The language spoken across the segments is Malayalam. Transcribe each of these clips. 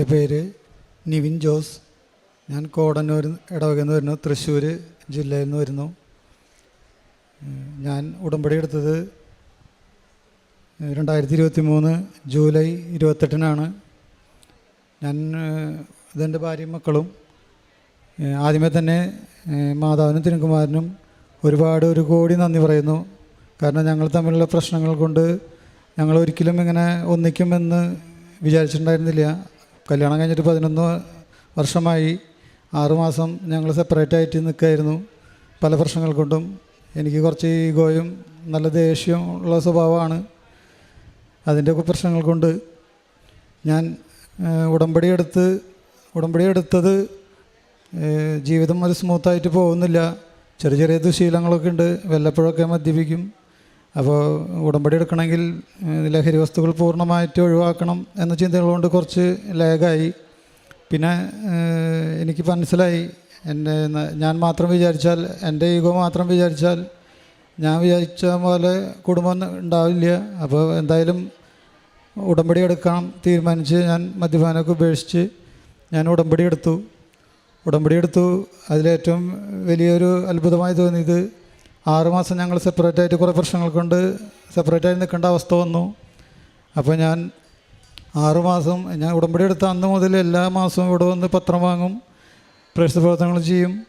എന്റെ പേര് നിവിൻ ജോസ്. ഞാൻ കോടന്നൂർ ഇടവകയിൽ നിന്ന് വരുന്നു തൃശ്ശൂർ ജില്ലയിൽ നിന്ന് വരുന്നു. ഞാൻ ഉടമ്പടി എടുത്തത് രണ്ടായിരത്തി ഇരുപത്തി മൂന്ന് ജൂലൈ ഇരുപത്തെട്ടിനാണ്. ഞാൻ ഇതെന്റെ ഭാര്യയും മക്കളും ആദ്യമേ തന്നെ മാതാവിനും തിരുക്കുമാരനും ഒരുപാട് ഒരു കോടി നന്ദി പറയുന്നു. കാരണം ഞങ്ങൾ തമ്മിലുള്ള പ്രശ്നങ്ങൾ കൊണ്ട് ഞങ്ങൾ ഒരിക്കലും ഇങ്ങനെ ഒന്നിക്കുമെന്ന് വിചാരിച്ചിട്ടുണ്ടായിരുന്നില്ല. കല്യാണം കഴിഞ്ഞിട്ട് പതിനൊന്ന് വർഷമായി. ആറുമാസം ഞങ്ങൾ സെപ്പറേറ്റ് ആയിട്ട് നിൽക്കുകയായിരുന്നു പല പ്രശ്നങ്ങൾ കൊണ്ടും എനിക്ക് കുറച്ച് ഈഗോയും നല്ല ദേഷ്യവും ഉള്ള സ്വഭാവമാണ്. അതിന്റെയൊക്കെ പ്രശ്നങ്ങൾ കൊണ്ട് ഞാൻ ഉടമ്പടി എടുത്ത് ഉടമ്പടി എടുത്തത് ജീവിതം ഒരു സ്മൂത്തായിട്ട് പോകുന്നില്ല. ചെറിയ ചെറിയ ദുശീലങ്ങളൊക്കെ ഉണ്ട്. വല്ലപ്പോഴൊക്കെ മദ്യപിക്കും. അപ്പോൾ ഉടമ്പടി എടുക്കണമെങ്കിൽ ലഹരി വസ്തുക്കൾ പൂർണമായിട്ട് ഒഴിവാക്കണം എന്ന ചിന്തകൾ കൊണ്ട് കുറച്ച് ലേഗായി പിന്നെ എനിക്ക് മനസ്സിലായി. എന്റെ ഞാൻ മാത്രം വിചാരിച്ചാൽ എന്റെ ഈഗോ മാത്രം വിചാരിച്ചാൽ ഞാൻ വിചാരിച്ച പോലെ കുടുംബം ഉണ്ടാവില്ല. അപ്പോൾ എന്തായാലും ഉടമ്പടി എടുക്കണം തീരുമാനിച്ച് ഞാൻ മദ്യപാനമൊക്കെ ഉപേക്ഷിച്ച് ഞാൻ ഉടമ്പടി എടുത്തു. ഉടമ്പടി എടുത്തു. അതിലേറ്റവും വലിയൊരു അത്ഭുതമായി തോന്നിയത് ആറുമാസം ഞങ്ങൾ സെപ്പറേറ്റ് ആയിട്ട് കുറേ പ്രശ്നങ്ങൾ കൊണ്ട് സെപ്പറേറ്റ് ആയി നിൽക്കേണ്ട അവസ്ഥ വന്നു. അപ്പോൾ ഞാൻ ആറുമാസം ഞാൻ ഉടമ്പടി എടുത്ത അന്ന് മുതൽ എല്ലാ മാസവും ഇവിടെ വന്ന് പത്രം വാങ്ങും. പ്രേക്ഷിത പ്രവർത്തനങ്ങൾ ചെയ്യും.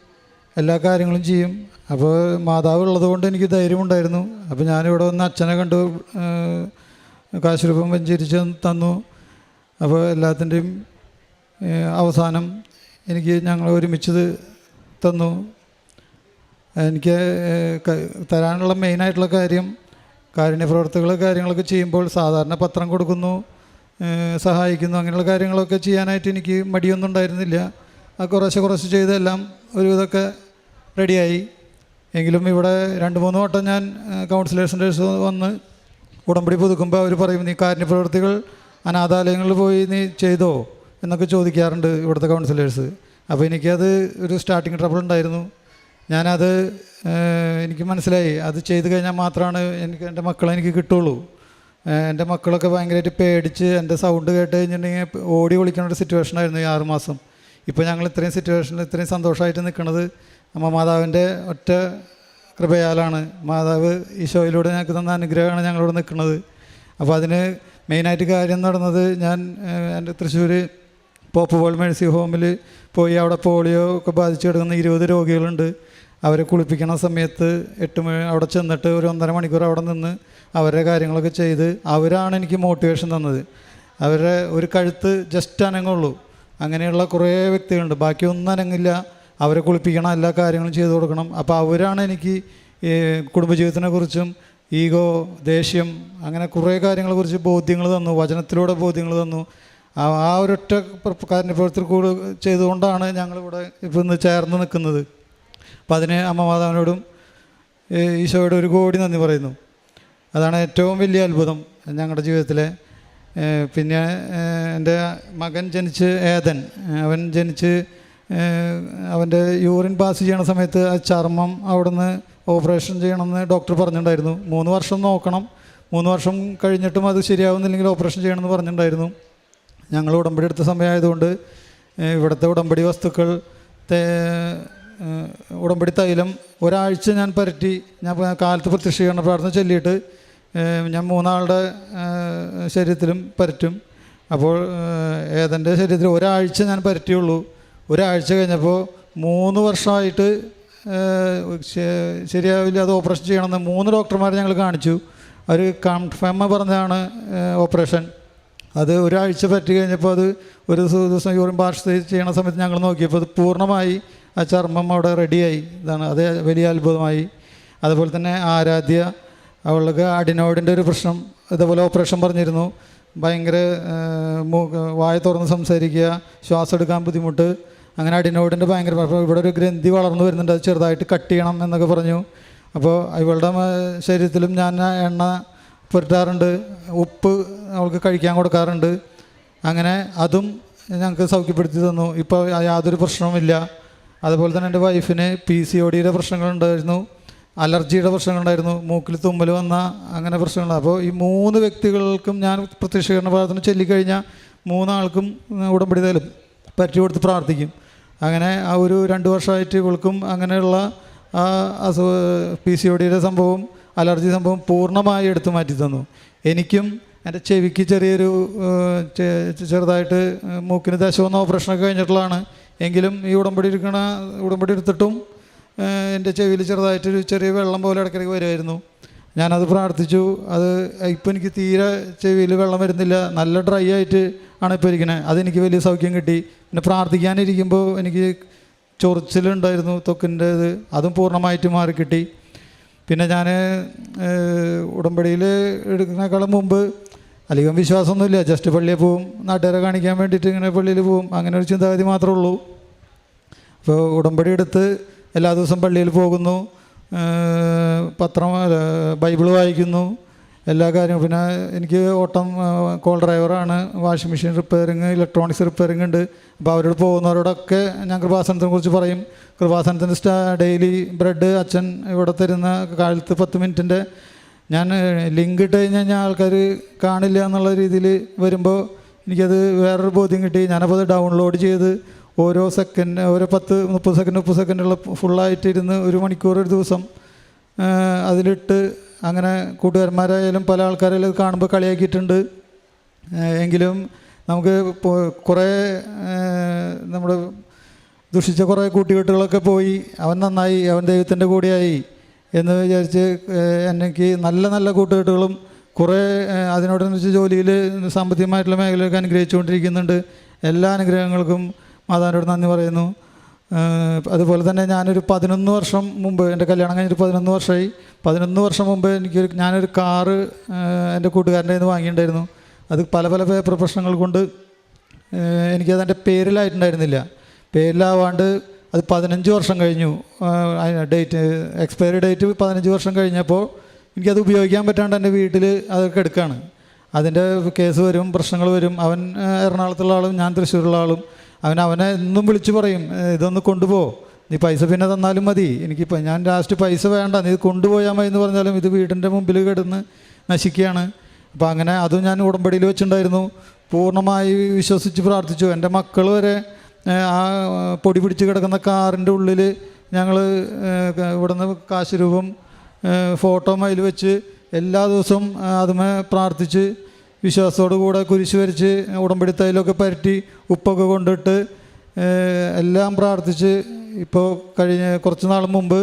എല്ലാ കാര്യങ്ങളും ചെയ്യും. അപ്പോൾ മാതാവ് ഉള്ളതുകൊണ്ട് എനിക്ക് ധൈര്യമുണ്ടായിരുന്നു അപ്പോൾ ഞാനിവിടെ വന്ന് അച്ഛനെ കണ്ടു കാശുരൂപം വെഞ്ചരിച്ച് തന്നു. അപ്പോൾ എല്ലാത്തിന്റെയും അവസാനം എനിക്ക് ഞങ്ങൾ ഒരുമിച്ചത് തന്നു. എനിക്ക് തരാനുള്ള മെയിനായിട്ടുള്ള കാര്യം കാരുണ്യ പ്രവർത്തികൾ കാര്യങ്ങളൊക്കെ ചെയ്യുമ്പോൾ സാധാരണ പത്രം കൊടുക്കുന്നു സഹായിക്കുന്നു അങ്ങനെയുള്ള കാര്യങ്ങളൊക്കെ ചെയ്യാനായിട്ട് എനിക്ക് മടിയൊന്നും ഉണ്ടായിരുന്നില്ല. ആ കുറേശ്ശെ കുറച്ച് ചെയ്തെല്ലാം ഒരു ഇതൊക്കെ റെഡിയായി എങ്കിലും ഇവിടെ രണ്ട് മൂന്ന് വട്ടം ഞാൻ കൗൺസിലേഴ്സിന്റെ വന്ന് ഉടമ്പടി പുതുക്കുമ്പോൾ അവർ പറയും നീ കാരുണ്യ പ്രവർത്തികൾ അനാഥാലയങ്ങളിൽ പോയി നീ ചെയ്തോ? എന്നൊക്കെ ചോദിക്കാറുണ്ട് ഇവിടുത്തെ കൗൺസിലേഴ്സ് അപ്പോൾ എനിക്കത് ഒരു സ്റ്റാർട്ടിങ് ട്രബിൾ ഉണ്ടായിരുന്നു. ഞാനത് എനിക്ക് മനസ്സിലായി. അത് ചെയ്തു കഴിഞ്ഞാൽ മാത്രമാണ് എനിക്ക് എന്റെ മക്കളെ എനിക്ക് കിട്ടുള്ളൂ. എന്റെ മക്കളൊക്കെ ഭയങ്കരമായിട്ട് പേടിച്ച് എന്റെ സൗണ്ട് കേട്ട് കഴിഞ്ഞിട്ടുണ്ടെങ്കിൽ ഓടി വിളിക്കുന്ന ഒരു സിറ്റുവേഷൻ ആയിരുന്നു ഈ ആറുമാസം ഇപ്പോൾ ഞങ്ങൾ ഇത്രയും സിറ്റുവേഷനിൽ ഇത്രയും സന്തോഷമായിട്ട് നിൽക്കുന്നത് നമ്മ മാതാവിന്റെ ഒറ്റ കൃപയാലാണ്. മാതാവ് ഷോയിലൂടെ ഞങ്ങൾക്ക് തന്ന അനുഗ്രഹമാണ് ഞങ്ങളിവിടെ നിൽക്കുന്നത്. അപ്പോൾ അതിന് മെയിനായിട്ട് കാര്യം നടന്നത് ഞാൻ എന്റെ തൃശ്ശൂർ പോപ്പ് വേൾഡ് മേഴ്സി ഹോമിൽ പോയി അവിടെ പോളിയോ ഒക്കെ ബാധിച്ച് കിടക്കുന്ന ഇരുപത് രോഗികളുണ്ട്. അവരെ കുളിപ്പിക്കണ സമയത്ത് എട്ട് മണി അവിടെ ചെന്നിട്ട് ഒരു ഒന്നര മണിക്കൂർ അവിടെ നിന്ന് അവരുടെ കാര്യങ്ങളൊക്കെ ചെയ്ത് അവരാണ് എനിക്ക് മോട്ടിവേഷൻ തന്നത്. അവരുടെ ഒരു കഴുത്ത് ജസ്റ്റ് അനങ്ങുള്ളൂ. അങ്ങനെയുള്ള കുറേ വ്യക്തികളുണ്ട്. ബാക്കിയൊന്നും അനങ്ങില്ല. അവരെ കുളിപ്പിക്കണം എല്ലാ കാര്യങ്ങളും ചെയ്തു കൊടുക്കണം. അപ്പോൾ അവരാണ് എനിക്ക് കുടുംബജീവിതത്തിനെ കുറിച്ചും ഈഗോ ദേഷ്യം അങ്ങനെ കുറേ കാര്യങ്ങളെ കുറിച്ച് ബോധ്യങ്ങൾ തന്നു. വചനത്തിലൂടെ ബോധ്യങ്ങൾ തന്നു. ആ ഒരൊറ്റ കാരണപ്രവർത്തനം കൂടെ ചെയ്തുകൊണ്ടാണ് ഞങ്ങളിവിടെ ഇപ്പം ഇന്ന് ചേർന്ന് നിൽക്കുന്നത്. അപ്പം അതിന് അമ്മ മാതാവിനോടും ഈശോയോട് ഒരു കോടി നന്ദി പറയുന്നു. അതാണ് ഏറ്റവും വലിയ അത്ഭുതം ഞങ്ങളുടെ ജീവിതത്തിലെ. പിന്നെ എന്റെ മകൻ ജനിച്ച് ഏതൻ. അവൻ ജനിച്ച് അവന്റെ യൂറിൻ പാസ് ചെയ്യണ സമയത്ത് ആ ചർമ്മം അവിടുന്ന് ഓപ്പറേഷൻ ചെയ്യണമെന്ന് ഡോക്ടർ പറഞ്ഞിട്ടുണ്ടായിരുന്നു. മൂന്ന് വർഷം നോക്കണം. മൂന്ന് വർഷം കഴിഞ്ഞിട്ടും അത് ശരിയാവുന്നില്ലെങ്കിൽ ഓപ്പറേഷൻ ചെയ്യണമെന്ന് പറഞ്ഞിട്ടുണ്ടായിരുന്നു. ഞങ്ങൾ ഉടമ്പടി എടുത്ത സമയമായതുകൊണ്ട് ഇവിടുത്തെ ഉടമ്പടി വസ്തുക്കൾ ഉടമ്പടി തൈലം ഒരാഴ്ച ഞാൻ പരറ്റി ഞാൻ കാലത്ത് പ്രത്യക്ഷീകരണ പ്രാർത്ഥന ചൊല്ലിയിട്ട് ഞാൻ മൂന്നാളുടെ ശരീരത്തിലും പരറ്റും. അപ്പോൾ ഏതെന്റെ ശരീരത്തിൽ ഒരാഴ്ച ഞാൻ പരറ്റിയുള്ളൂ ഒരാഴ്ച കഴിഞ്ഞപ്പോൾ മൂന്ന് വർഷമായിട്ട് ശരിയാവില്ല അത് ഓപ്പറേഷൻ ചെയ്യണമെന്ന് മൂന്ന് ഡോക്ടർമാരെ ഞങ്ങൾ കാണിച്ചു. അവർ കൺഫേമ പറഞ്ഞതാണ് ഓപ്പറേഷൻ. അത് ഒരാഴ്ച പറ്റി കഴിഞ്ഞപ്പോൾ അത് ഒരു ദിവസം യൂറിൻ ഭാഷ ചെയ്യണ സമയത്ത് ഞങ്ങൾ നോക്കിയപ്പോൾ അത് പൂർണമായി ആ ചർമ്മം അവിടെ റെഡിയായി. ഇതാണ് അത് വലിയ അത്ഭുതമായി. അതുപോലെ തന്നെ ആരാധ്യ അവൾക്ക് അഡിനോയിഡിന്റെ ഒരു പ്രശ്നം ഇതുപോലെ ഓപ്പറേഷൻ പറഞ്ഞിരുന്നു. ഭയങ്കര വായ തുറന്ന് സംസാരിക്കുക ശ്വാസം എടുക്കാൻ ബുദ്ധിമുട്ട് അങ്ങനെ അഡിനോയിഡിന്റെ ഭയങ്കര ഇവിടെ ഒരു ഗ്രന്ഥി വളർന്നു വരുന്നുണ്ട് അത് ചെറുതായിട്ട് കട്ട് ചെയ്യണം എന്നൊക്കെ പറഞ്ഞു. അപ്പോൾ ഇവളുടെ ശരീരത്തിലും ഞാൻ എണ്ണ പുരട്ടാറുണ്ട് ഉപ്പ് അവൾക്ക് കഴിക്കാൻ കൊടുക്കാറുണ്ട്. അങ്ങനെ അതും ഞങ്ങൾക്ക് സൗഖ്യപ്പെടുത്തി തന്നു. ഇപ്പോൾ യാതൊരു പ്രശ്നവുമില്ല. അതുപോലെ തന്നെ എന്റെ വൈഫിന് പി സി ഒ ഡിയുടെ പ്രശ്നങ്ങളുണ്ടായിരുന്നു. അലർജിയുടെ പ്രശ്നങ്ങളുണ്ടായിരുന്നു. മൂക്കിൽ തുമ്മൽ വന്ന അങ്ങനെ പ്രശ്നങ്ങൾ അപ്പോൾ ഈ മൂന്ന് വ്യക്തികൾക്കും ഞാൻ പ്രത്യക്ഷീകരണ പ്രാർത്ഥന ചൊല്ലിക്കഴിഞ്ഞാൽ മൂന്നാൾക്കും ഉടമ്പടി തേലും. പറ്റി കൊടുത്ത് പ്രാർത്ഥിക്കും. അങ്ങനെ ആ ഒരു രണ്ട് വർഷമായിട്ട് ഇവൾക്കും അങ്ങനെയുള്ള ആ അസു പി സി ഒ ഡിയുടെ സംഭവം അലർജി സംഭവം പൂർണമായി എടുത്തു മാറ്റി തന്നു. എനിക്കും എന്റെ ചെവിക്ക് ചെറിയൊരു ചെറുതായിട്ട് മൂക്കിന് ദശമെന്ന ഓപ്പറേഷനൊക്കെ കഴിഞ്ഞിട്ടുള്ളതാണ്. എങ്കിലും ഈ ഉടമ്പടി എടുക്കണ ഉടമ്പടി എടുത്തിട്ടും എന്റെ ചെവിയിൽ ചെറുതായിട്ടൊരു ചെറിയ വെള്ളം പോലെ ഇടയ്ക്കിടയ്ക്ക് വരുമായിരുന്നു. ഞാനത് പ്രാർത്ഥിച്ചു. അത് ഇപ്പം എനിക്ക് തീരെ ചെവിയിൽ വെള്ളം വരുന്നില്ല. നല്ല ഡ്രൈ ആയിട്ട് ആണ് ഇപ്പോൾ ഇരിക്കണത് അതെനിക്ക് വലിയ സൗഖ്യം കിട്ടി. പിന്നെ പ്രാർത്ഥിക്കാനിരിക്കുമ്പോൾ എനിക്ക് ചൊറിച്ചിലുണ്ടായിരുന്നു തൊക്കിന്റെ ഇത്. അതും പൂർണമായിട്ട് മാറിക്കിട്ടി പിന്നെ ഞാൻ ഉടമ്പടിയിൽ എടുക്കുന്നേക്കാളും മുമ്പ് അധികം വിശ്വാസമൊന്നുമില്ല. ജസ്റ്റ് പള്ളിയിൽ പോവും നാട്ടുകാരെ കാണിക്കാൻ വേണ്ടിയിട്ട് ഇങ്ങനെ പള്ളിയിൽ പോവും. അങ്ങനെ ഒരു ചിന്താഗതി മാത്രമേ ഉള്ളൂ. അപ്പോൾ ഉടമ്പടി എടുത്ത് എല്ലാ ദിവസവും പള്ളിയിൽ പോകുന്നു. പത്രം ബൈബിൾ വായിക്കുന്നു. എല്ലാ കാര്യവും. പിന്നെ എനിക്ക് ഓട്ടം കോൾ ഡ്രൈവറാണ്. Washing machine repairing electronics repairing ഉണ്ട്. അപ്പോൾ അവരോട് പോകുന്നവരോടൊക്കെ ഞാൻ കൃപാസനത്തിനെ കുറിച്ച് പറയും. കൃപാസനത്തിന്റെ സ്റ്റാ ഡെയിലി ബ്രെഡ് അച്ഛൻ ഇവിടെ തരുന്ന കാലത്ത് പത്ത് മിനിറ്റിന്റെ ഞാൻ ലിങ്ക് ഇട്ട് കഴിഞ്ഞ് കഴിഞ്ഞാൽ ആൾക്കാർ കാണില്ല എന്നുള്ള രീതിയിൽ വരുമ്പോൾ എനിക്കത് വേറൊരു ബോധ്യം കിട്ടി. ഞാനപ്പോൾ അത് ഡൗൺലോഡ് ചെയ്ത് ഓരോ സെക്കൻഡ് ഓരോ പത്ത് മുപ്പത് സെക്കൻഡ് മുപ്പത് സെക്കൻഡുള്ള ഫുള്ളായിട്ട് ഇരുന്ന് ഒരു മണിക്കൂർ ഒരു ദിവസം അതിലിട്ട് അങ്ങനെ കൂട്ടുകാരന്മാരായാലും പല ആൾക്കാരായാലും അത് കാണുമ്പോൾ കളിയാക്കിയിട്ടുണ്ട്. എങ്കിലും നമുക്ക് കുറേ നമ്മുടെ ദുഷിച്ച കുറേ കൂട്ടുകെട്ടുകളൊക്കെ പോയി. അവൻ നന്നായി അവൻ ദൈവത്തിന്റെ കൂടെയായി. എന്ന് വിചാരിച്ച് എനിക്ക് നല്ല നല്ല കൂട്ടുകെട്ടുകളും കുറേ അതിനോടനുസരിച്ച് ജോലിയിൽ സാമ്പത്തികമായിട്ടുള്ള മേഖലയൊക്കെ അനുഗ്രഹിച്ചുകൊണ്ടിരിക്കുന്നുണ്ട്. എല്ലാ അനുഗ്രഹങ്ങൾക്കും മാതാവിനോട് നന്ദി പറയുന്നു. അതുപോലെ തന്നെ ഞാനൊരു പതിനൊന്ന് വർഷം മുമ്പ് എന്റെ കല്യാണം കഴിഞ്ഞിട്ട് പതിനൊന്ന് വർഷമായി. പതിനൊന്ന് വർഷം മുമ്പ് എനിക്കൊരു ഞാനൊരു കാറ് എന്റെ കൂട്ടുകാരന്റെ നിന്ന് വാങ്ങിയിട്ടുണ്ടായിരുന്നു. അത് പല പല പേപ്പർ പ്രശ്നങ്ങൾ കൊണ്ട് എനിക്കതെന്റെ പേരിലായിട്ടുണ്ടായിരുന്നില്ല. പേരിലാവാണ്ട് അത് പതിനഞ്ച് വർഷം കഴിഞ്ഞു. ഡേറ്റ് എക്സ്പയറി ഡേറ്റ് പതിനഞ്ച് വർഷം കഴിഞ്ഞപ്പോൾ എനിക്കത് ഉപയോഗിക്കാൻ പറ്റാണ്ട് എന്റെ വീട്ടിൽ അതൊക്കെ എടുക്കുകയാണ് അതിന്റെ കേസ് വരും പ്രശ്നങ്ങൾ വരും. അവൻ എറണാകുളത്തുള്ള ആളും ഞാൻ തൃശ്ശൂരുള്ള ആളും. അവൻ അവനെ എന്നും വിളിച്ചു പറയും ഇതൊന്ന് കൊണ്ടുപോ. നീ പൈസ പിന്നെ തന്നാലും മതി. എനിക്കിപ്പോൾ ഞാൻ ലാസ്റ്റ് പൈസ വേണ്ട. നീ കൊണ്ടുപോയാൽ മതി എന്ന് പറഞ്ഞാലും ഇത് വീടിന്റെ മുമ്പിൽ കിടന്ന് നശിക്കുകയാണ്. അപ്പോൾ അങ്ങനെ അതും ഞാൻ ഉടമ്പടിയിൽ വെച്ചിട്ടുണ്ടായിരുന്നു. പൂർണമായി വിശ്വസിച്ച് പ്രാർത്ഥിച്ചു. എന്റെ മക്കൾ വരെ ആ പൊടി പിടിച്ച് കിടക്കുന്ന കാറിന്റെ ഉള്ളിൽ ഞങ്ങൾ ഇവിടുന്ന് കാശ് രൂപം ഫോട്ടോ മയിൽ വെച്ച് എല്ലാ ദിവസവും അതുമേ പ്രാർത്ഥിച്ച് വിശ്വാസത്തോടു കൂടെ കുരിശ് വരച്ച് ഉടമ്പടി തൈലൊക്കെ പരറ്റി ഉപ്പൊക്കെ കൊണ്ടിട്ട് എല്ലാം പ്രാർത്ഥിച്ച് ഇപ്പോൾ കഴിഞ്ഞ കുറച്ച് നാൾ മുമ്പ്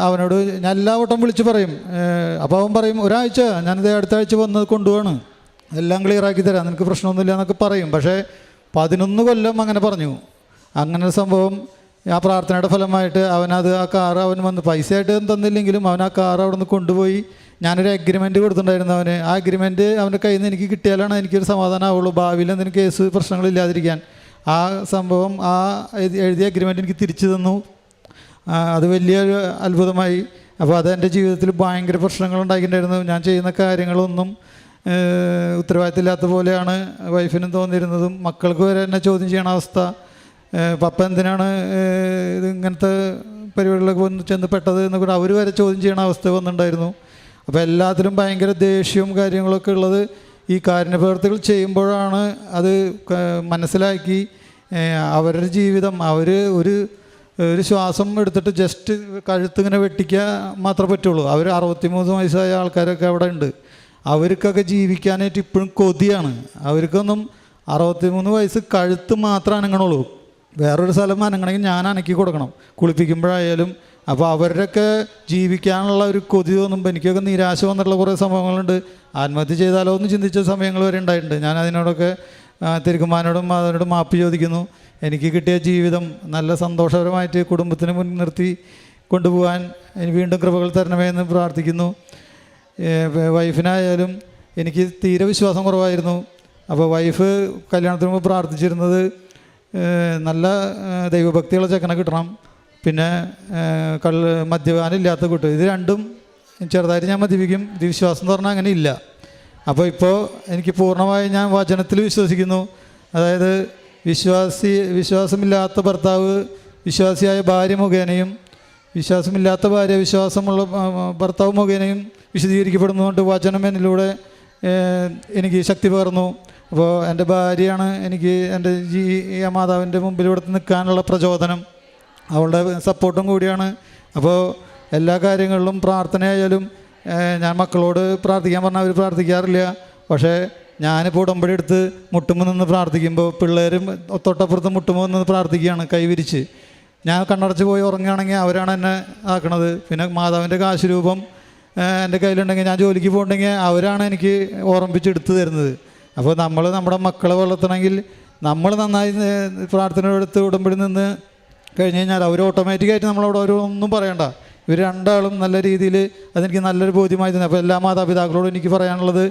അവനോട് ഞാൻ എല്ലാ വട്ടം വിളിച്ച് പറയും അപ്പോൾ അവൻ പറയും ഒരാഴ്ച ഞാനിത് അടുത്ത ആഴ്ച വന്ന് കൊണ്ടുപോവാണ്. എല്ലാം ക്ലിയറാക്കി തരാം നിനക്ക് പ്രശ്നമൊന്നുമില്ല എന്നൊക്കെ പറയും. പക്ഷേ പതിനൊന്ന് കൊല്ലം അങ്ങനെ പറഞ്ഞു. അങ്ങനെ സംഭവം ആ പ്രാർത്ഥനയുടെ ഫലമായിട്ട് അവനത് ആ കാർ അവൻ വന്ന് പൈസ ആയിട്ട് തന്നില്ലെങ്കിലും അവൻ ആ കാർ അവിടെ നിന്ന് കൊണ്ടുപോയി. ഞാനൊരു അഗ്രിമെന്റ് കൊടുത്തിട്ടുണ്ടായിരുന്നു അവന്. ആ അഗ്രിമെന്റ് അവന്റെ കയ്യിൽ നിന്ന് എനിക്ക് കിട്ടിയാലാണ് എനിക്കൊരു സമാധാനം ആവുള്ളൂ. ഭാവിയിൽ എന്തെങ്കിലും കേസ് പ്രശ്നങ്ങളില്ലാതിരിക്കാൻ ആ സംഭവം ആ എഴുതിയ അഗ്രിമെന്റ് എനിക്ക് തിരിച്ചു തന്നു. അത് വലിയൊരു അത്ഭുതമായി. അപ്പോൾ അത് എന്റെ ജീവിതത്തിൽ ഭയങ്കര പ്രശ്നങ്ങൾ ഉണ്ടാക്കിയിട്ടുണ്ടായിരുന്നു ഞാൻ ചെയ്യുന്ന കാര്യങ്ങളൊന്നും ഉത്തരവാദിത്തമില്ലാത്ത പോലെയാണ് വൈഫിനും തോന്നിയിരുന്നതും. മക്കൾക്ക് വരെ എന്നെ ചോദ്യം ചെയ്യണ അവസ്ഥ. പപ്പ എന്തിനാണ് ഇത് ഇങ്ങനത്തെ പരിപാടികളൊക്കെ വന്ന് ചെന്ന് പെട്ടത് എന്ന് കൂടെ അവർ വരെ ചോദ്യം ചെയ്യണ അവസ്ഥ വന്നിട്ടുണ്ടായിരുന്നു. അപ്പോൾ എല്ലാത്തിലും ഭയങ്കര ദേഷ്യവും കാര്യങ്ങളൊക്കെ ഉള്ളത് ഈ കാരുണ്യ പ്രവർത്തികൾ ചെയ്യുമ്പോഴാണ് അത് മനസ്സിലാക്കി അവരുടെ ജീവിതം അവർ ഒരു ഒരു ശ്വാസം എടുത്തിട്ട് ജസ്റ്റ് കഴുത്തിങ്ങനെ വെട്ടിക്കാൻ മാത്രമേ പറ്റുള്ളൂ. അവർ അറുപത്തിമൂന്ന് വയസ്സായ ആൾക്കാരൊക്കെ അവിടെ ഉണ്ട്. അവർക്കൊക്കെ ജീവിക്കാനായിട്ട് ഇപ്പോഴും കൊതിയാണ്. അവർക്കൊന്നും അറുപത്തിമൂന്ന് വയസ്സ് കഴുത്ത് മാത്രം അനങ്ങണുള്ളൂ. വേറൊരു സ്ഥലം അനങ്ങണമെങ്കിൽ ഞാൻ അനക്കി കൊടുക്കണം. കുളിപ്പിക്കുമ്പോഴായാലും. അപ്പോൾ അവരുടെയൊക്കെ ജീവിക്കാനുള്ള ഒരു കൊതി തോന്നുമ്പോൾ എനിക്കൊക്കെ നിരാശ വന്നിട്ടുള്ള കുറേ സംഭവങ്ങളുണ്ട്. ആത്മഹത്യ ചെയ്താലോ എന്ന് ചിന്തിച്ച സമയങ്ങൾ വരെ ഉണ്ടായിട്ടുണ്ട്. ഞാൻ അതിനോടൊക്കെ തിരുക്കുമാനോടും അതിനോട് മാപ്പ് ചോദിക്കുന്നു. എനിക്ക് കിട്ടിയ ജീവിതം നല്ല സന്തോഷകരമായിട്ട് കുടുംബത്തിന് മുൻനിർത്തി കൊണ്ടുപോകാൻ വീണ്ടും കൃപകൾ തരണമേ എന്ന് പ്രാർത്ഥിക്കുന്നു. വൈഫിനായാലും എനിക്ക് തീരെ വിശ്വാസം കുറവായിരുന്നു. അപ്പോൾ വൈഫ് കല്യാണത്തിന് മുമ്പ് പ്രാർത്ഥിച്ചിരുന്നത് നല്ല ദൈവഭക്തിയുള്ള ചെക്കനെ കിട്ടണം. പിന്നെ ഏഹ് മദ്യപാനം മദ്യപാനില്ലാത്ത കൂട്ട്. ഇത് രണ്ടും ചെറുതായിട്ട് ഞാൻ മദ്യപിക്കും. ഇത് വിശ്വാസം എന്ന് പറഞ്ഞാൽ അങ്ങനെ ഇല്ല. അപ്പോൾ ഇപ്പോൾ എനിക്ക് പൂർണമായും ഞാൻ വചനത്തിൽ വിശ്വസിക്കുന്നു. അതായത് വിശ്വാസി വിശ്വാസമില്ലാത്ത ഭർത്താവ് വിശ്വാസിയായ ഭാര്യ മുഖേനയും വിശ്വാസമില്ലാത്ത ഭാര്യ വിശ്വാസമുള്ള ഭർത്താവ് മുഖേനയും വിശദീകരിക്കപ്പെടുന്നതുകൊണ്ട് വചനം എന്നിലൂടെ എനിക്ക് ശക്തി പകർന്നു. അപ്പോൾ എന്റെ ഭാര്യയാണ് എനിക്ക് എന്റെ ജീ മാതാവിന്റെ മുമ്പിലൂടെ നിൽക്കാനുള്ള പ്രചോദനം. അവളുടെ സപ്പോർട്ടും കൂടിയാണ്. അപ്പോൾ എല്ലാ കാര്യങ്ങളിലും പ്രാർത്ഥനയായാലും ഞാൻ മക്കളോട് പ്രാർത്ഥിക്കാൻ പറഞ്ഞാൽ അവർ പ്രാർത്ഥിക്കാറില്ല. പക്ഷേ ഞാനിപ്പോൾ ഉടമ്പടി എടുത്ത് മുട്ടുമ്പോൾ നിന്ന് പ്രാർത്ഥിക്കുമ്പോൾ പിള്ളേരും തൊട്ടപ്പുറത്ത് മുട്ടുമ്പോൾ നിന്ന് പ്രാർത്ഥിക്കുകയാണ് കൈവിരിച്ച്. ഞാൻ കണ്ണടച്ച് പോയി ഉറങ്ങുകയാണെങ്കിൽ അവരാണ് എന്നെ ആക്കണത്. പിന്നെ മാതാവിന്റെ കാശ് രൂപം ഏഹ്, എന്റെ കയ്യിലുണ്ടെങ്കിൽ ഞാൻ ജോലിക്ക് പോകണമെങ്കിൽ അവരാണ് എനിക്ക് ഓർമ്മിപ്പിച്ചെടുത്ത് തരുന്നത്. അപ്പോൾ നമ്മൾ നമ്മുടെ മക്കളെ വളർത്തണമെങ്കിൽ നമ്മൾ നന്നായി ഏഹ്, പ്രാർത്ഥന എടുത്ത് ഉടമ്പടി നിന്ന് കഴിഞ്ഞ് കഴിഞ്ഞാൽ അവർ ഓട്ടോമാറ്റിക്കായിട്ട് നമ്മളവിടെ ഒരു ഒന്നും പറയണ്ട. ഇവർ രണ്ടാളും നല്ല രീതിയിൽ അതെനിക്ക് നല്ലൊരു ബോധ്യമായി തന്നെ. അപ്പോൾ എല്ലാ മാതാപിതാക്കളോടും എനിക്ക് പറയാനുള്ളത്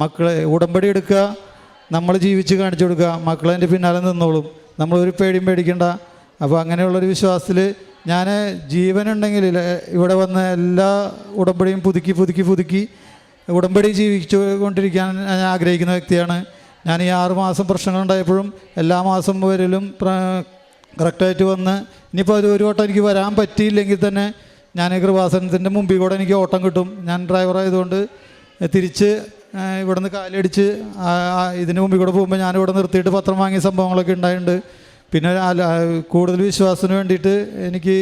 മക്കളെ ഉടമ്പടി എടുക്കുക നമ്മൾ ജീവിച്ച് കാണിച്ചു കൊടുക്കുക. മക്കളതിന്റെ പിന്നാലെ നിന്നോളും. നമ്മളൊരു പേടിയും പേടിക്കണ്ട. അപ്പോൾ അങ്ങനെയുള്ളൊരു വിശ്വാസത്തിൽ ഞാൻ ജീവനുണ്ടെങ്കിൽ ഇവിടെ വന്ന് എല്ലാ ഉടമ്പടിയും പുതുക്കി പുതുക്കി പുതുക്കി ഉടമ്പടി ജീവിച്ചു കൊണ്ടിരിക്കാൻ ഞാൻ ആഗ്രഹിക്കുന്ന വ്യക്തിയാണ്. ഞാൻ ഈ ആറ് മാസം പ്രശ്നങ്ങളുണ്ടായപ്പോഴും എല്ലാ മാസം വരലും കറക്റ്റായിട്ട് വന്ന് ഇനിയിപ്പോൾ ഒരു വട്ടം എനിക്ക് വരാൻ പറ്റിയില്ലെങ്കിൽ തന്നെ ഞാൻ കൃപാസനത്തിന്റെ മുമ്പിൽ കൂടെ എനിക്ക് ഓട്ടം കിട്ടും. ഞാൻ ഡ്രൈവർ ആയതുകൊണ്ട് തിരിച്ച് ഇവിടുന്ന് കാലടിച്ച് ഇതിന് മുമ്പിൽ കൂടെ പോകുമ്പോൾ ഞാൻ ഇവിടെ നിർത്തിയിട്ട് പത്രം വാങ്ങിയ സംഭവങ്ങളൊക്കെ ഉണ്ടായിട്ടുണ്ട്. പിന്നെ കൂടുതൽ വിശ്വാസത്തിന് വേണ്ടിയിട്ട് എനിക്ക്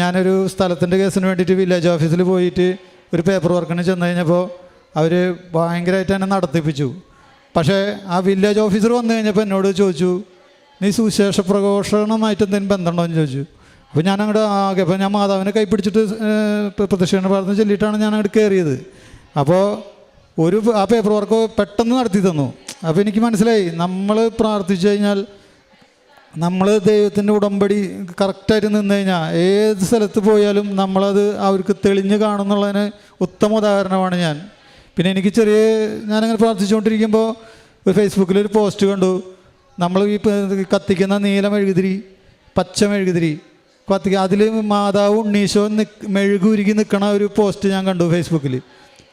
ഞാനൊരു സ്ഥലത്തിന്റെ കേസിന് വേണ്ടിയിട്ട് വില്ലേജ് ഓഫീസിൽ പോയിട്ട് ഒരു പേപ്പർ വർക്കിന് ചെന്ന് കഴിഞ്ഞപ്പോൾ അവർ ഭയങ്കരമായിട്ട് എന്നെ നടത്തിപ്പിച്ചു. പക്ഷേ ആ വില്ലേജ് ഓഫീസർ വന്നു കഴിഞ്ഞപ്പോൾ എന്നോട് ചോദിച്ചു നീ സുവിശേഷ പ്രഘോഷണമായിട്ട് എന്തെങ്കിലും ബന്ധമുണ്ടോ? എന്ന് ചോദിച്ചു. അപ്പോൾ ഞാൻ അങ്ങോട്ട് ആകെ അപ്പോൾ ഞാൻ മാതാവിനെ കൈപ്പിടിച്ചിട്ട് പ്രദക്ഷിണ പ്രാർത്ഥന ചൊല്ലിയിട്ടാണ് ഞാൻ അങ്ങോട്ട് കയറിയത് അപ്പോൾ ഒരു ആ പേപ്പർ വർക്ക് പെട്ടെന്ന് നടത്തി തന്നു. അപ്പോൾ എനിക്ക് മനസ്സിലായി നമ്മൾ പ്രാർത്ഥിച്ചു കഴിഞ്ഞാൽ നമ്മൾ ദൈവത്തിന്റെ ഉടമ്പടി കറക്റ്റായിട്ട് നിന്ന് കഴിഞ്ഞാൽ ഏത് സ്ഥലത്ത് പോയാലും നമ്മളത് അവർക്ക് തെളിഞ്ഞ് കാണുന്നുള്ളതിന് ഉത്തമ ഉദാഹരണമാണ് ഞാൻ. പിന്നെ എനിക്ക് ചെറിയ ഞാനങ്ങനെ പ്രാർത്ഥിച്ചുകൊണ്ടിരിക്കുമ്പോൾ ഒരു ഫേസ്ബുക്കിൽ ഒരു പോസ്റ്റ് കണ്ടു. നമ്മൾ ഈ കത്തിക്കുന്ന നീല മെഴുകുതിരി പച്ച മെഴുകുതിരി കത്തിക്കുക അതിൽ മാതാവ് ഉണ്ണീശോ മെഴുകുരുകി നിൽക്കണ ഒരു പോസ്റ്റ് ഞാൻ കണ്ടു ഫേസ്ബുക്കിൽ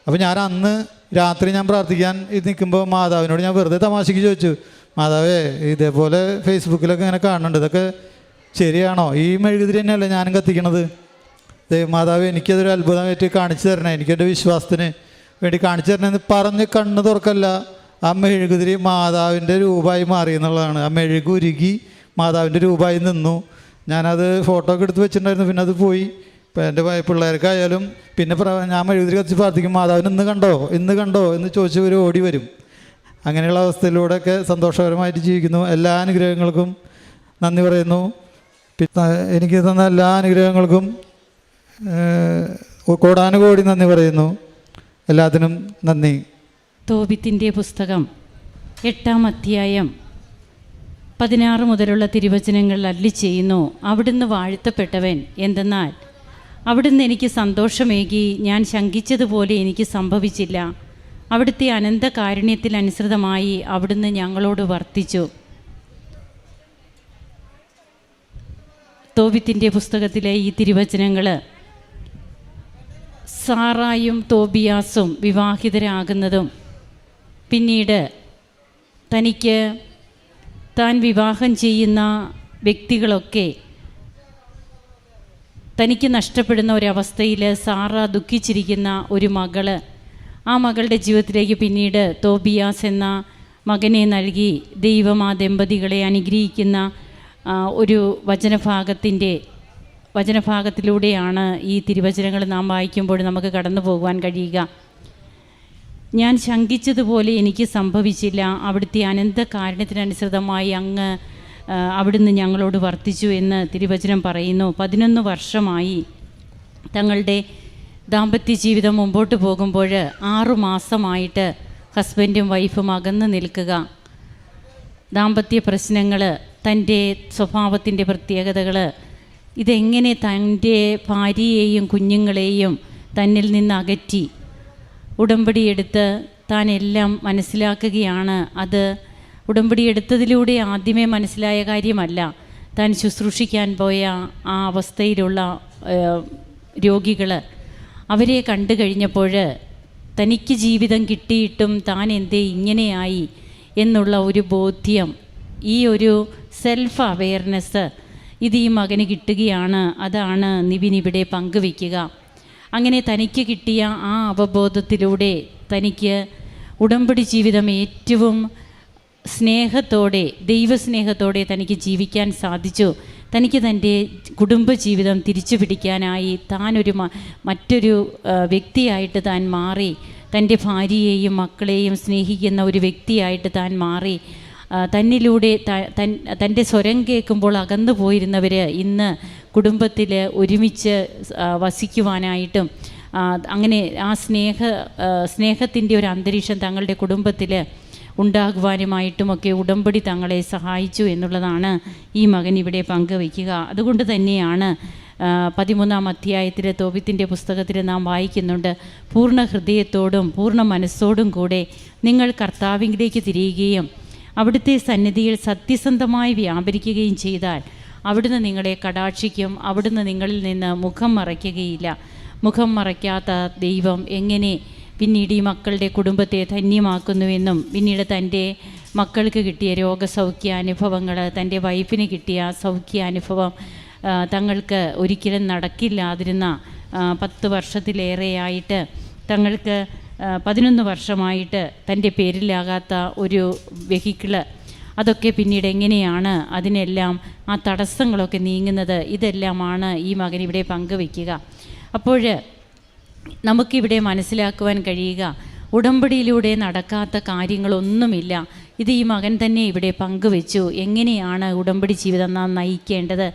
അപ്പോൾ ഞാൻ അന്ന് രാത്രി ഞാൻ പ്രാർത്ഥിക്കാൻ ഇത് നിൽക്കുമ്പോൾ മാതാവിനോട് ഞാൻ വെറുതെ തമാശയ്ക്ക് ചോദിച്ചു. മാതാവേ ഇതേപോലെ ഫേസ്ബുക്കിലൊക്കെ ഇങ്ങനെ കാണുന്നുണ്ട്. ഇതൊക്കെ ശരിയാണോ? ഈ മെഴുകുതിരി തന്നെയല്ലേ ഞാനും കത്തിക്കണത്? മാതാവ് എനിക്കതൊരു അത്ഭുതമായിട്ട് കാണിച്ചു തരണേ. എനിക്കെന്റെ വിശ്വാസത്തിന് വേണ്ടി കാണിച്ചു തരണമെന്ന് പറഞ്ഞ് കണ്ണ് തുറക്കല്ല. ആ മെഴുകുതിരി മാതാവിന്റെ രൂപമായി മാറി എന്നുള്ളതാണ്. ആ മെഴുകുരുകി മാതാവിന്റെ രൂപമായി നിന്നു. ഞാനത് ഫോട്ടോ ഒക്കെ എടുത്ത് വെച്ചിട്ടുണ്ടായിരുന്നു. പിന്നെ അത് പോയി. ഇപ്പം എന്റെ പിള്ളേർക്കായാലും പിന്നെ ഞാൻ മെഴുകുതിരി കത്തിച്ച് പ്രാർത്ഥിക്കും. മാതാവിന് ഇന്ന് കണ്ടോ? ഇന്ന് കണ്ടോ? എന്ന് ചോദിച്ചവർ ഓടി വരും. അങ്ങനെയുള്ള അവസ്ഥയിലൂടെയൊക്കെ സന്തോഷകരമായിട്ട് ജീവിക്കുന്നു. എല്ലാ അനുഗ്രഹങ്ങൾക്കും നന്ദി പറയുന്നു. എനിക്ക് തന്ന എല്ലാ അനുഗ്രഹങ്ങൾക്കും കോടാനുകോടി നന്ദി പറയുന്നു. എല്ലാത്തിനും നന്ദി. തോബിത്തിന്റെ പുസ്തകം എട്ടാം അധ്യായം പതിനാറ് മുതലുള്ള തിരുവചനങ്ങൾ അല്ലി ചെയ്യുന്നു. അവിടുന്ന് വാഴ്ത്തപ്പെട്ടവൻ എന്തെന്നാൽ അവിടുന്ന് എനിക്ക് സന്തോഷമേകി ഞാൻ ശങ്കിച്ചതുപോലെ എനിക്ക് സംഭവിച്ചില്ല. അവിടുത്തെ അനന്ത കാരുണ്യത്തിൽ അനുസൃതമായി അവിടുന്ന് ഞങ്ങളോട് വർത്തിച്ചു. തോബിത്തിന്റെ പുസ്തകത്തിലെ ഈ തിരുവചനങ്ങൾ സാറായും തോബിയാസും വിവാഹിതരാകുന്നതും പിന്നീട് തനിക്ക് താൻ വിവാഹം ചെയ്യുന്ന വ്യക്തികളൊക്കെ തനിക്ക് നഷ്ടപ്പെടുന്ന ഒരവസ്ഥയിൽ സാറ ദുഃഖിച്ചിരിക്കുന്ന ഒരു മകൾ ആ മകളുടെ ജീവിതത്തിലേക്ക് പിന്നീട് തോബിയാസ് എന്ന മകനെ നൽകി ദൈവം ആ ദമ്പതികളെ അനുഗ്രഹിക്കുന്ന ഒരു വചനഭാഗത്തിന്റെ വചനഭാഗത്തിലൂടെയാണ് ഈ തിരുവചനങ്ങൾ നാം വായിക്കുമ്പോൾ നമുക്ക് കടന്നു പോകുവാൻ കഴിയുക. ഞാൻ ശങ്കിച്ചതുപോലെ എനിക്ക് സംഭവിച്ചില്ല. അവിടുത്തെ അനന്ത കാരണത്തിനനുസൃതമായി അങ്ങ് അവിടുന്ന് ഞങ്ങളോട് വർത്തിച്ചു എന്ന് തിരുവചനം പറയുന്നു. പതിനൊന്ന് വർഷമായി തങ്ങളുടെ ദാമ്പത്യ ജീവിതം മുമ്പോട്ട് പോകുമ്പോൾ ആറു മാസമായിട്ട് ഹസ്ബൻഡും വൈഫും അകന്ന് നിൽക്കുക. ദാമ്പത്യ പ്രശ്നങ്ങൾ തന്റെ സ്വഭാവത്തിന്റെ പ്രത്യേകതകൾ ഇതെങ്ങനെ തന്റെ ഭാര്യയെയും കുഞ്ഞുങ്ങളെയും തന്നിൽ നിന്ന് അകറ്റി ഉടമ്പടിയെടുത്ത് താൻ എല്ലാം മനസ്സിലാക്കുകയാണ്. അത് ഉടമ്പടിയെടുത്തതിലൂടെ ആദ്യമേ മനസ്സിലായ കാര്യമല്ല. താൻ ശുശ്രൂഷിക്കാൻ പോയ ആ അവസ്ഥയിലുള്ള രോഗികൾ അവരെ കണ്ടു കഴിഞ്ഞപ്പോൾ തനിക്ക് ജീവിതം കിട്ടിയിട്ടും താൻ എന്തേ ഇങ്ങനെയായി എന്നുള്ള ഒരു ബോധ്യം ഈ ഒരു സെൽഫ് അവെയർനെസ് ഇത് ഈ മകന് കിട്ടുകയാണ് അതാണ് നിവിൻ ഇവിടെ പങ്കുവയ്ക്കുക. അങ്ങനെ തനിക്ക് കിട്ടിയ ആ അവബോധത്തിലൂടെ തനിക്ക് ഉടമ്പടി ജീവിതം ഏറ്റവും സ്നേഹത്തോടെ ദൈവസ്നേഹത്തോടെ തനിക്ക് ജീവിക്കാൻ സാധിച്ചു. തനിക്ക് തന്റെ കുടുംബജീവിതം തിരിച്ചു പിടിക്കാനായി താനൊരു മറ്റൊരു വ്യക്തിയായിട്ട് താൻ മാറി. തന്റെ ഭാര്യയെയും മക്കളെയും സ്നേഹിക്കുന്ന ഒരു വ്യക്തിയായിട്ട് താൻ മാറി. തന്നിലൂടെ തന്റെ സ്വരം കേൾക്കുമ്പോൾ അകന്നു പോയിരുന്നവർ ഇന്ന് കുടുംബത്തിൽ ഒരുമിച്ച് വസിക്കുവാനായിട്ടും അങ്ങനെ ആ സ്നേഹ സ്നേഹത്തിന്റെ ഒരു അന്തരീക്ഷം തങ്ങളുടെ കുടുംബത്തിൽ ഉണ്ടാകുവാനുമായിട്ടുമൊക്കെ ഉടമ്പടി തങ്ങളെ സഹായിച്ചു എന്നുള്ളതാണ് ഈ മകൻ ഇവിടെ പങ്കുവയ്ക്കുക. അതുകൊണ്ട് തന്നെയാണ് പതിമൂന്നാം അധ്യായത്തിലെ തോപിത്തിന്റെ പുസ്തകത്തിൽ നാം വായിക്കുന്നുണ്ട് പൂർണ ഹൃദയത്തോടും പൂർണ മനസ്സോടും കൂടെ നിങ്ങൾ കർത്താവിലേക്ക് തിരിയുകയും അവിടുത്തെ സന്നിധിയിൽ സത്യസന്ധമായി വ്യാപരിക്കുകയും ചെയ്താൽ അവിടുന്ന് നിങ്ങളെ കടാക്ഷിക്കും അവിടുന്ന് നിങ്ങളിൽ നിന്ന് മുഖം മറയ്ക്കുകയില്ല. മുഖം മറയ്ക്കാത്ത ദൈവം എങ്ങനെ പിന്നീട് ഈ മക്കളുടെ കുടുംബത്തെ ധന്യമാക്കുന്നുവെന്നും പിന്നീട് തന്റെ മക്കൾക്ക് കിട്ടിയ രോഗസൗഖ്യ അനുഭവങ്ങൾ തന്റെ വൈഫിന് കിട്ടിയ സൗഖ്യ അനുഭവം തങ്ങൾക്ക് ഒരിക്കലും നടക്കില്ലാതിരുന്ന പത്ത് വർഷത്തിലേറെയായിട്ട് തങ്ങൾക്ക് പതിനൊന്ന് വർഷമായിട്ട് തന്റെ പേരിലാകാത്ത ഒരു വെഹിക്കിൾ അതൊക്കെ പിന്നീട് എങ്ങനെയാണ് അതിനെല്ലാം ആ തടസ്സങ്ങളൊക്കെ നീങ്ങുന്നത്? ഇതെല്ലാമാണ് ഈ മകൻ ഇവിടെ പങ്കുവയ്ക്കുക അപ്പോൾ നമുക്കിവിടെ മനസ്സിലാക്കുവാൻ കഴിയുക ഉടമ്പടിയിലൂടെ നടക്കാത്ത കാര്യങ്ങളൊന്നുമില്ല. ഇത് ഈ മകൻ തന്നെ ഇവിടെ പങ്കുവെച്ചു. എങ്ങനെയാണ് ഉടമ്പടി ജീവിതം നാം നയിക്കേണ്ടത്?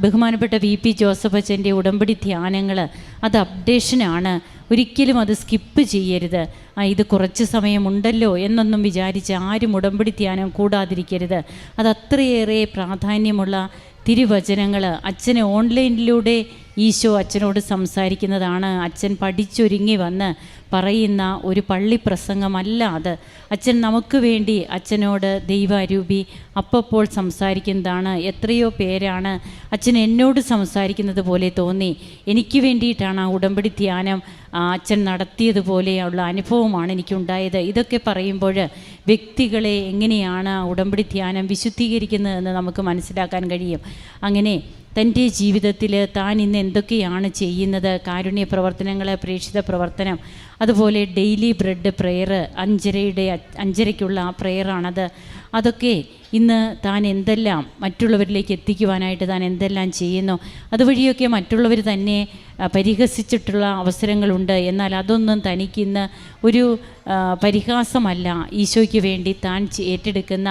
ബഹുമാനപ്പെട്ട വി പി ജോസഫ് അച്ഛന്റെ ഉടമ്പടി ധ്യാനങ്ങൾ അത് അപ്ഡേഷനാണ്. ഒരിക്കലും അത് സ്കിപ്പ് ചെയ്യരുത്. ആ, ഇത് കുറച്ച് സമയമുണ്ടല്ലോ എന്നൊന്നും വിചാരിച്ച് ആരും ഉടമ്പടി ധ്യാനം കൂടാതിരിക്കരുത്. അത് അത്രയേറെ പ്രാധാന്യമുള്ള തിരുവചനങ്ങൾ അച്ഛനെ ഓൺലൈനിലൂടെ ഈശോ അച്ഛനോട് സംസാരിക്കുന്നതാണ്. അച്ഛൻ പഠിച്ചൊരുങ്ങി വന്ന് പറയുന്ന ഒരു പള്ളി പ്രസംഗമല്ല അത്. അച്ഛൻ നമുക്ക് വേണ്ടി അച്ഛനോട് ദൈവാരൂപി അപ്പപ്പോൾ സംസാരിക്കുന്നതാണ്. എത്രയോ പേരാണ് അച്ഛൻ എന്നോട് സംസാരിക്കുന്നത് പോലെ തോന്നി. എനിക്ക് വേണ്ടിയിട്ടാണ് ആ ഉടമ്പടി ധ്യാനം അച്ഛൻ നടത്തിയതുപോലെയുള്ള അനുഭവമാണ് എനിക്കുണ്ടായത്. ഇതൊക്കെ പറയുമ്പോൾ വ്യക്തികളെ എങ്ങനെയാണ് ഉടമ്പടി ധ്യാനം വിശുദ്ധീകരിക്കുന്നതെന്ന് നമുക്ക് മനസ്സിലാക്കാൻ കഴിയും. അങ്ങനെ തന്റെ ജീവിതത്തിൽ താൻ ഇന്ന് എന്തൊക്കെയാണ് ചെയ്യുന്നത്? കാരുണ്യ പ്രവർത്തനങ്ങൾ പ്രേക്ഷിത പ്രവർത്തനം അതുപോലെ ഡെയിലി ബ്രെഡ് പ്രെയർ അഞ്ചരയുടെ അഞ്ചരയ്ക്കുള്ള ആ പ്രെയറാണത് അതൊക്കെ ഇന്ന് താൻ എന്തെല്ലാം മറ്റുള്ളവരിലേക്ക് എത്തിക്കുവാനായിട്ട് താൻ എന്തെല്ലാം ചെയ്യുന്നു? അതുവഴിയൊക്കെ മറ്റുള്ളവർ തന്നെ പരിഹസിച്ചിട്ടുള്ള അവസരങ്ങളുണ്ട്. എന്നാൽ അതൊന്നും തനിക്കിന്ന് ഒരു പരിഹാസമല്ല. ഈശോയ്ക്ക് വേണ്ടി താൻ ഏറ്റെടുക്കുന്ന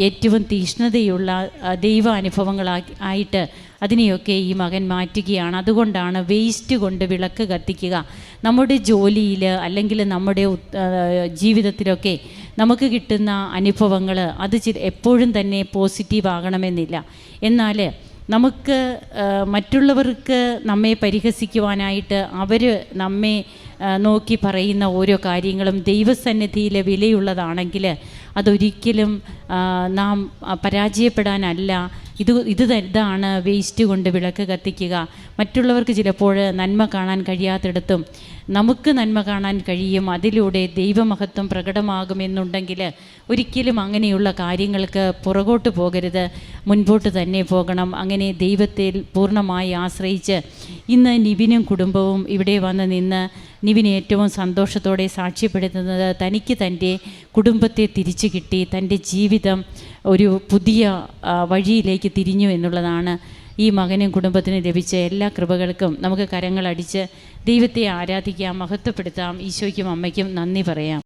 ഏറ്റവും തീഷ്ണതയുള്ള ആ, ദൈവാനുഭവങ്ങളായി ആയിട്ട് അതിനെയൊക്കെ ഈ മകൻ മാറ്റുകയാണ്. അതുകൊണ്ടാണ് വേസ്റ്റ് കൊണ്ട് വിളക്ക് കത്തിക്കുക. നമ്മുടെ ജോലിയിൽ അല്ലെങ്കിൽ നമ്മുടെ ജീവിതത്തിലൊക്കെ നമുക്ക് കിട്ടുന്ന അനുഭവങ്ങൾ അത് എപ്പോഴും തന്നെ പോസിറ്റീവ് ആകണമെന്നില്ല എന്നാൽ നമുക്ക് മറ്റുള്ളവർക്ക് നമ്മെ പരിഹസിക്കുവാനായിട്ട് അവർ നമ്മെ നോക്കി പറയുന്ന ഓരോ കാര്യങ്ങളും ദൈവസന്നിധിയിൽ വിലയുള്ളതാണെങ്കിൽ അതൊരിക്കലും നാം പരാജയപ്പെടാനല്ല. ഇത് ഇത് ഇതാണ് വേസ്റ്റ് കൊണ്ട് വിളക്ക് കത്തിക്കുക. മറ്റുള്ളവർക്ക് ചിലപ്പോൾ നന്മ കാണാൻ കഴിയാത്തിടത്തും നമുക്ക് നന്മ കാണാൻ കഴിയും. അതിലൂടെ ദൈവമഹത്വം പ്രകടമാകുമെന്നുണ്ടെങ്കിൽ ഒരിക്കലും അങ്ങനെയുള്ള കാര്യങ്ങൾക്ക് പുറകോട്ട് പോകരുത്. മുൻപോട്ട് തന്നെ പോകണം. അങ്ങനെ ദൈവത്തിൽ പൂർണമായി ആശ്രയിച്ച് ഇന്ന് നിവിനും കുടുംബവും ഇവിടെ വന്ന് നിന്ന് നിവിന് ഏറ്റവും സന്തോഷത്തോടെ സാക്ഷ്യപ്പെടുത്തുന്നത് തനിക്ക് തന്റെ കുടുംബത്തെ തിരിച്ചു കിട്ടി. തന്റെ ജീവിതം ഒരു പുതിയ വഴിയിലേക്ക് തിരിഞ്ഞു എന്നുള്ളതാണ് ഈ മകനും കുടുംബത്തിന് ലഭിച്ച എല്ലാ കൃപകൾക്കും നമുക്ക് കരങ്ങളടിച്ച് ദൈവത്തെ ആരാധിക്കാം മഹത്വപ്പെടുത്താം ഈശോയ്ക്കും അമ്മയ്ക്കും നന്ദി പറയാം.